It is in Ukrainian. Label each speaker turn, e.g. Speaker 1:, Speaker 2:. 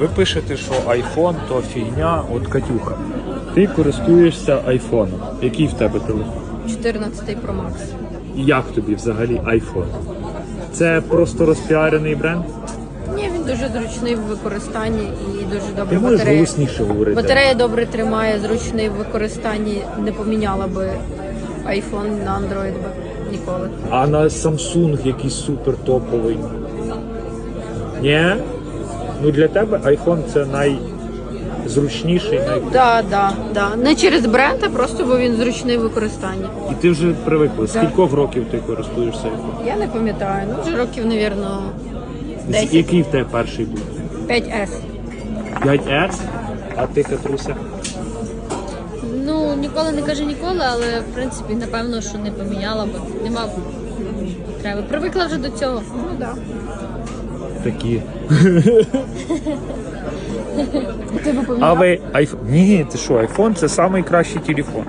Speaker 1: Ви пишете, що iPhone то фігня, от Катюха. Ти користуєшся айфоном. Який в тебе телефон?
Speaker 2: 14 Pro Max.
Speaker 1: І Як тобі взагалі iPhone? Це просто розпіарений бренд?
Speaker 2: Ні, він дуже зручний в використанні і дуже
Speaker 1: Ти
Speaker 2: добре
Speaker 1: можеш
Speaker 2: батарея.
Speaker 1: голосніше говорити?
Speaker 2: Батарея добре тримає, зручний в використанні. Не поміняла би iPhone на Android би ніколи.
Speaker 1: А на Samsung якийсь супер топовий. Ні? Ну для тебе iPhone це найзручніший, най...
Speaker 2: Да, да, да. Не через бренд, а просто бо він зручний в використанні.
Speaker 1: і ти вже привикла. Скількох років ти користуєшся iPhone?
Speaker 2: Я не пам'ятаю. Ну вже років, навірно,
Speaker 1: З-
Speaker 2: 10.
Speaker 1: Який в тебе перший був?
Speaker 2: 5S.
Speaker 1: 5S? А ти Катруся?
Speaker 3: Ну, ніколи не кажу ніколи, але в принципі, напевно, що не поміняла, бо нема потреби. Привикла вже до цього.
Speaker 2: Ну да.
Speaker 1: Такі.
Speaker 2: Ти
Speaker 1: А ви iPhone? Ні, ти що, iPhone це найкращий телефон.